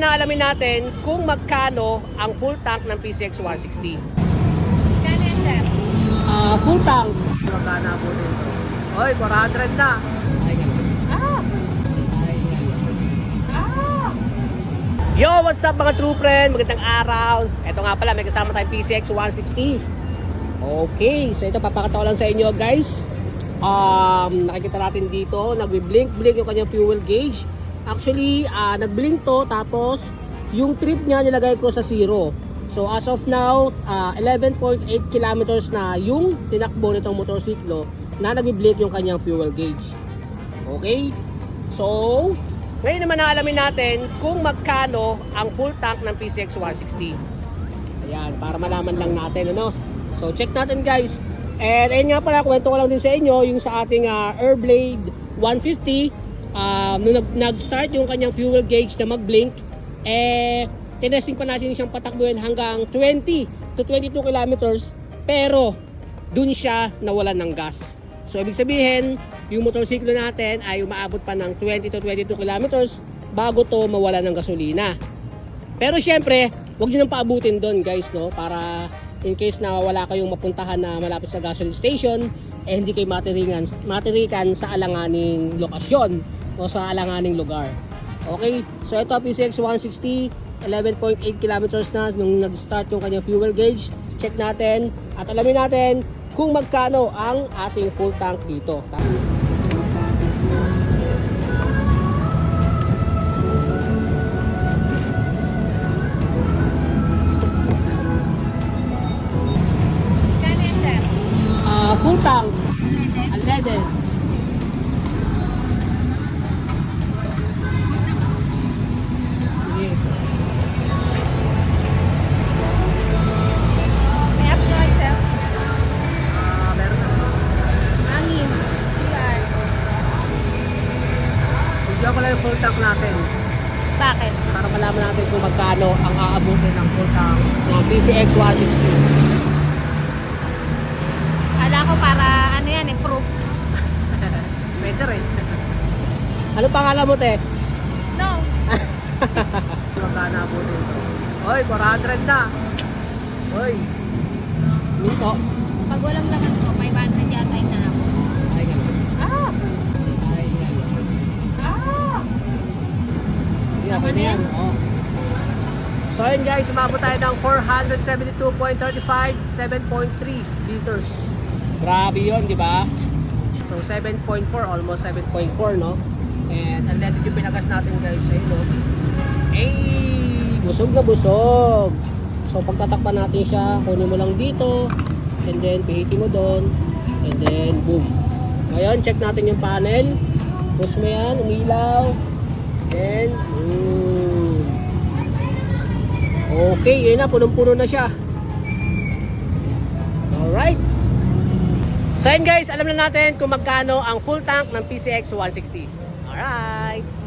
na alamin natin kung magkano ang full tank ng PCX 160. Kano yan, sir? Ah, full tank. Magkano po dito? Oy, 400 na. Ah! Yo, what's up mga true friend? Magandang araw. Ito nga pala, may kasama tayong PCX 160. Okay, so ito papakita ko lang sa inyo guys. Um, nakikita natin dito, nagbi-blink-blink yung kanyang fuel gauge. Actually, ah, nag-blink to tapos yung trip niya nilagay ko sa zero. So as of now, ah, 11.8 kilometers na yung tinakbo nitong motorsiklo na nagbi-blink yung kanyang fuel gauge. Okay? So, ngayon naman na alamin natin kung magkano ang full tank ng PCX 160. Ayan, para malaman lang natin ano. So, check natin guys. And ayun nga pala, kwento ko lang din sa inyo yung sa ating ah, Airblade 150. Um, nung nag- nag-start yung kanyang fuel gauge na mag-blink, eh, tinesting pa natin siyang patakbuhin hanggang 20 to 22 kilometers. Pero, dun siya nawalan ng gas. So, ibig sabihin, yung motorsiklo natin ay umaabot pa ng 20 to 22 kilometers bago to mawala ng gasolina. Pero syempre, huwag nyo nang paabutin doon guys, no? Para in case na wala kayong mapuntahan na malapit sa gasoline station, eh hindi kayo matirikan, matirikan sa alanganing lokasyon o sa alanganing lugar. Okay? So ito, PCX 160, 11.8 kilometers na nung nag-start yung kanyang fuel gauge. Check natin at alamin natin kung magkano ang ating full tank dito. Ah, full tank, full tank natin Bakit? para malaman natin kung magkano ang aabutin ng full tank ng PCX 160. Kala ko para ano yan, improve. Pwede rin. ano pangalan mo, te? No. Magkano aabutin ito? Oy, 400 na. Oy. Minto. Pag walang laman ko, Yan? So ayun guys, umabot tayo ng 472.35, 7.3 liters. Grabe yun, di ba? So 7.4, almost 7.4, no? And unleaded yung pinagas natin guys, ayun, no? Ay, busog na busog. So pagtatakpan natin siya, kunin mo lang dito, and then pihitin mo doon, and then boom. Ngayon, check natin yung panel. Push mo yan, umilaw. And, boom. Okay, yun na, punong-puno na siya. Alright. So guys, alam na natin kung magkano ang full tank ng PCX 160. Alright.